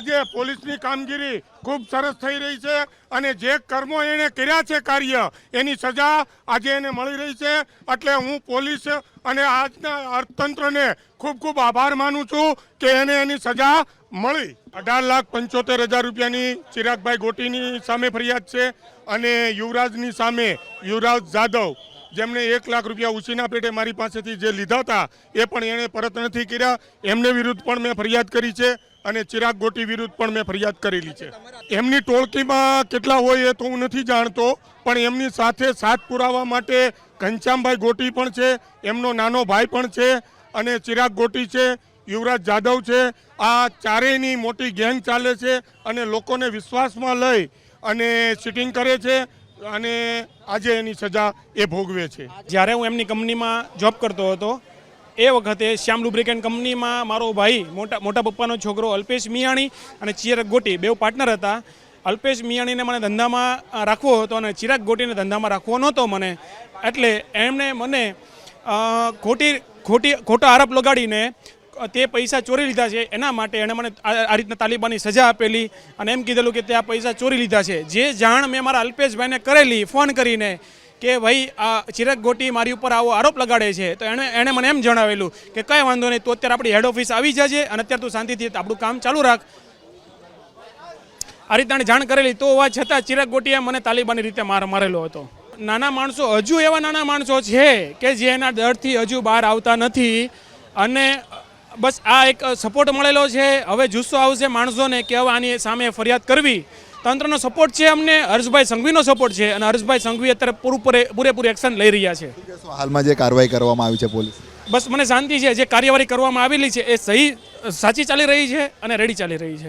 આજે પોલીસની કામગીરી ખૂબ સરસ થઈ રહી છે અને જે કર્મો એણે કર્યા છે કાર્ય, એની સજા આજે એને મળી રહી છે. એટલે હું પોલીસ અને આજના અર્થતંત્રને ખૂબ ખૂબ આભાર માનું છું કે એને એની સજા મળી. અઢાર લાખ પંચોતેર હજાર રૂપિયાની ચિરાગભાઈ ગોટીની સામે ફરિયાદ છે અને યુવરાજની સામે યુવરાજ જાદવ જેમણે એક લાખ રૂપિયા ઉછીના પેટે મારી પાસેથી જે લીધા હતા, એ પણ એણે પરત નથી કર્યા. એમને વિરુદ્ધ પણ મેં ફરિયાદ કરી છે. અને ચિરાગ ગોટી વિરુદ્ધ પણ મેં ફરિયાદ કરેલી છે. એમની ટોળકીમાં કેટલા હોય એ તો હું નથી જાણતો, પણ એમની સાથે સાથ પુરાવા માટે ઘનશ્યામભાઈ ગોટી પણ છે, એમનો નાનો ભાઈ પણ છે અને ચિરાગ ગોટી છે, યુવરાજ જાદવ છે. આ ચારેયની મોટી ગેંગ ચાલે છે અને લોકોને વિશ્વાસમાં લઈ અને સિટિંગ કરે છે અને આજે એની સજા એ ભોગવે છે. જ્યારે હું એમની કંપનીમાં જોબ કરતો હતો એ વખતે શ્યામ લુબ્રિકેન્ટ કંપનીમાં મારો ભાઈ, મોટા મોટા પપ્પાનો છોકરો અલ્પેશ મિયાણી અને ચિરાગ ગોટી બે પાર્ટનર હતા. અલ્પેશ મિયાણીને મને ધંધામાં રાખવો હતો અને ચિરાગ ગોટીને ધંધામાં રાખવો નહોતો મને. એટલે એમણે મને ખોટી ખોટી, ખોટો આરોપ લગાડીને તે પૈસા ચોરી લીધા છે. એના માટે એણે મને આ રીતના તાલિબાની સજા આપેલી અને એમ કીધેલું કે તે આ પૈસા ચોરી લીધા છે. જે જાણ મેં મારા અલ્પેશભાઈને કરેલી, ફોન કરીને કે ભાઈ, આ ચિરાગ ગોટી મારી ઉપર આવો આરોપ લગાડે છે, તો એણે એણે મને એમ જણાવેલું કે કંઈ વાંધો નહીં, તો અત્યારે આપણી હેડ ઓફિસ આવી જજે અને અત્યારે તું શાંતિથી આપણું કામ ચાલુ રાખ. આ રીતના જાણ કરેલી, તો હોવા છતાં ચિરાગ ગોટીએ મને તાલિબાની રીતે માર મારેલો હતો. નાના માણસો, હજુ એવા નાના માણસો છે કે જે એના ડરથી હજુ બહાર આવતા નથી અને બસ આ એક સપોર્ટ મળેલો છે. હવે જુસ્સો આવશે માણસોને કે હવે આની સામે ફરિયાદ કરવી. તંત્રનો સપોર્ટ છે અમને હર્ષભાઈ સંઘવીનો સપોર્ટ છે અને હર્ષભાઈ સંઘવી અત્યારે પૂરું પૂરેપૂરી પૂરેપૂરું એક્શન લઈ રહ્યા છે. હાલમાં જે કાર્યવાહી કરવામાં આવી છે પોલીસ? બસ મને શાંતિ છે જે કાર્યવાહી કરવામાં આવેલી છે એ સહી સાચી ચાલી રહી છે અને રેડી ચાલી રહી છે.